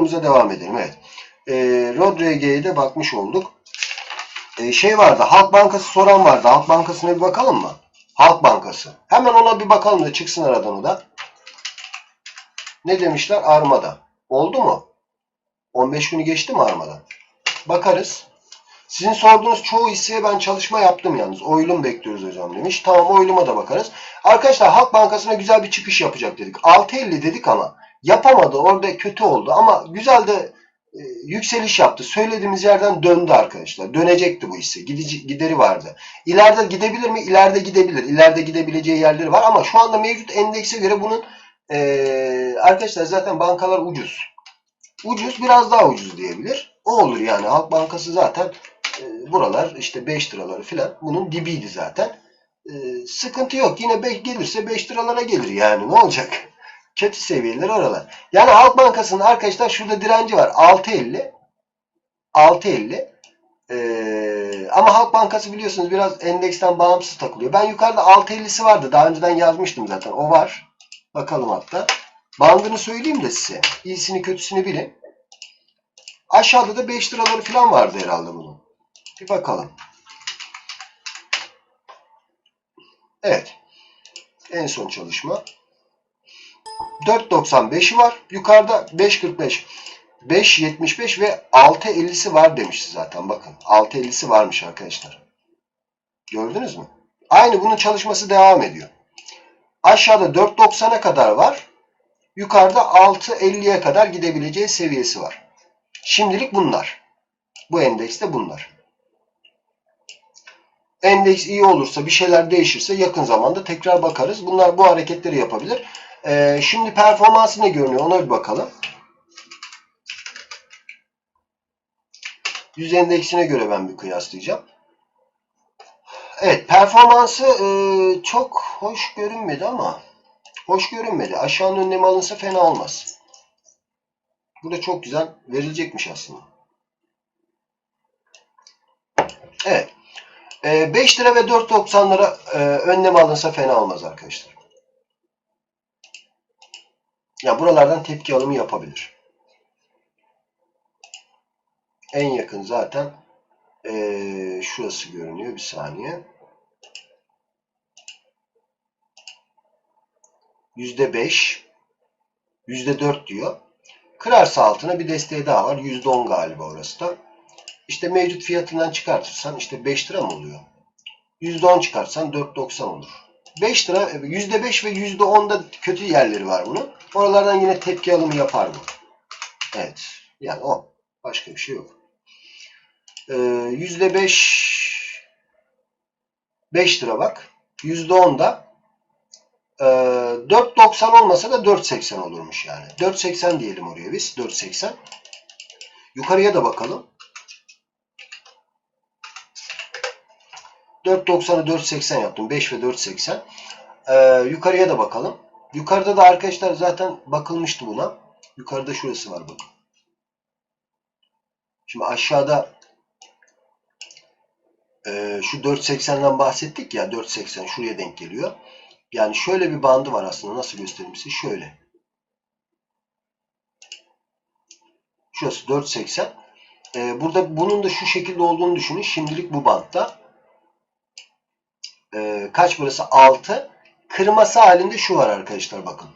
Yolumuza devam edelim. Evet. E, Rodriguez'e de bakmış olduk. E, şey vardı. Halk Bankası soran vardı. Halk Bankası'na bir bakalım mı? Halk Bankası. Hemen ona bir bakalım da çıksın aradan da. Ne demişler? Armada. Oldu mu? 15 günü geçti mi Armada? Bakarız. Sizin sorduğunuz çoğu hisseye ben çalışma yaptım yalnız. Oylum bekliyoruz hocam demiş. Tamam oyluma da bakarız. Arkadaşlar Halk Bankası'na güzel bir çıkış yapacak dedik. 6.50 dedik ama yapamadı. Orada kötü oldu ama güzel de e, yükseliş yaptı. Söylediğimiz yerden döndü arkadaşlar. Dönecekti bu hisse. Gidici, gideri vardı. İleride gidebilir mi? İleride gidebilir. İleride gidebileceği yerleri var ama şu anda mevcut endekse göre bunun e, arkadaşlar zaten bankalar ucuz. Ucuz biraz daha ucuz diyebilir. O olur yani. Halk Bankası zaten e, buralar işte 5 liraları filan bunun dibiydi zaten. E, sıkıntı yok. Yine gelirse 5 liralara gelir yani. Ne olacak? Kötü seviyeler oralar. Yani Halk Bankası'nın arkadaşlar şurada direnci var. 6.50 6.50 ee, ama Halk Bankası biliyorsunuz biraz endeksten bağımsız takılıyor. Ben yukarıda 6.50'si vardı. Daha önceden yazmıştım zaten. O var. Bakalım hatta. Bandını söyleyeyim de size. İyisini kötüsünü bilin. Aşağıda da 5 liraları falan vardı herhalde bunun. Bir bakalım. Evet. En son çalışma. 4.95'i var. Yukarıda 5.45. 5.75 ve 6.50'si var demişti zaten. Bakın 6.50'si varmış arkadaşlar. Gördünüz mü? Aynı bunun çalışması devam ediyor. Aşağıda 4.90'a kadar var. Yukarıda 6.50'ye kadar gidebileceği seviyesi var. Şimdilik bunlar. Bu endekste bunlar. Endeks iyi olursa bir şeyler değişirse yakın zamanda tekrar bakarız. Bunlar bu hareketleri yapabilir. Ee, şimdi performansı ne görünüyor ona bir bakalım. Yüz endeksine göre ben bir kıyaslayacağım. Evet performansı e, çok hoş görünmedi ama hoş görünmedi. Aşağının önlemi alınsa fena olmaz. Bu da çok güzel verilecekmiş aslında. Evet. E, 5 lira ve 4.90'lara e, önlem alınsa fena olmaz arkadaşlar. Ya buralardan tepki alımı yapabilir. En yakın zaten ee, şurası görünüyor. Bir saniye. Yüzde beş. Yüzde dört diyor. Kırarsa altına bir desteği daha var. Yüzde on galiba orası da. İşte mevcut fiyatından çıkartırsan işte 5 lira mı oluyor? Yüzde on çıkartsan 4.90 olur. 5 lira, yüzde beş ve yüzde onda kötü yerleri var bunun. Oralardan yine tepki alımı yapar bu. Evet. Yani o. Başka bir şey yok. Ee, yüzde beş 5 lira bak. Yüzde onda ee, 4.90 olmasa da 4.80 olurmuş yani. 4.80 diyelim oraya biz. 4.80. Yukarıya da bakalım. 4.90'ı 4.80 yaptım. 5 ve 4.80. Ee, yukarıya da bakalım. Yukarıda da arkadaşlar zaten bakılmıştı buna. Yukarıda şurası var bakın. Şimdi aşağıda e, şu 4.80'den bahsettik ya. 4.80 şuraya denk geliyor. Yani şöyle bir bandı var aslında. Nasıl göstereyim size? Şöyle. Şurası 4.80. Ee, burada bunun da şu şekilde olduğunu düşünün. Şimdilik bu bantta. Ee, kaç burası? 6. Kırması halinde şu var arkadaşlar bakın.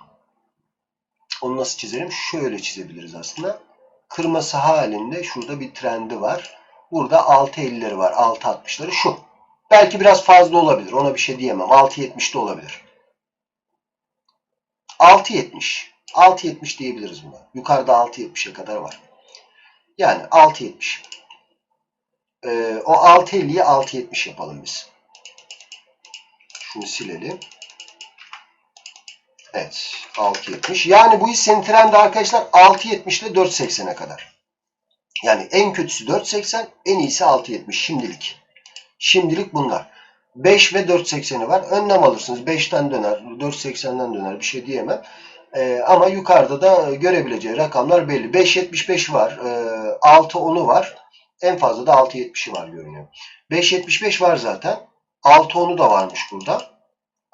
Onu nasıl çizelim? Şöyle çizebiliriz aslında. Kırması halinde şurada bir trendi var. Burada 6.50'leri var. 6.60'ları şu. Belki biraz fazla olabilir. Ona bir şey diyemem. 6.70'de olabilir. 6.70. 6.70 diyebiliriz buna. Yukarıda 6.70'e kadar var. Yani 6.70. Ee, o 6.50'yi 6.70 yapalım biz. Şunu silelim. Evet. 6.70. Yani bu hissenin trendi arkadaşlar 6.70 ile 4.80'e kadar. Yani en kötüsü 4.80, en iyisi 6.70 şimdilik. Şimdilik bunlar. 5 ve 4.80'i var. Önlem alırsınız. 5'ten döner, 4.80'den döner. Bir şey diyemem. Ee, ama yukarıda da görebileceği rakamlar belli. 5.75 var. E, 6.10'u var. En fazla da 6.70'i var görünüyor. 5.75 var zaten. 6.10'u da varmış burada.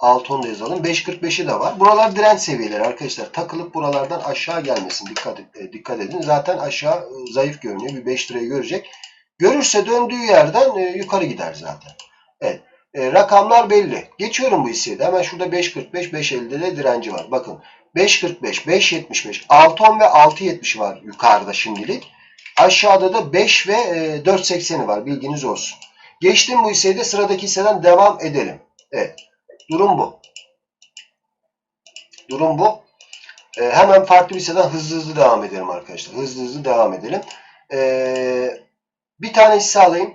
6 10 da yazalım. 5.45'i de var. Buralar direnç seviyeleri arkadaşlar. Takılıp buralardan aşağı gelmesin. Dikkat, e, dikkat edin. Zaten aşağı e, zayıf görünüyor. Bir 5 lirayı görecek. Görürse döndüğü yerden e, yukarı gider zaten. Evet. E, rakamlar belli. Geçiyorum bu hisseye. Hemen şurada 5.45, 5.50'de de direnci var. Bakın 5.45, 5.75, 6.10 ve 6.70 var yukarıda şimdilik. Aşağıda da 5 ve e, 4.80'i var. Bilginiz olsun. Geçtim bu hisseye de sıradaki hisseden devam edelim. Evet. Durum bu. Durum bu. E, hemen farklı bir hisseden hızlı hızlı devam edelim arkadaşlar. Hızlı hızlı devam edelim. E, bir tane hisse alayım.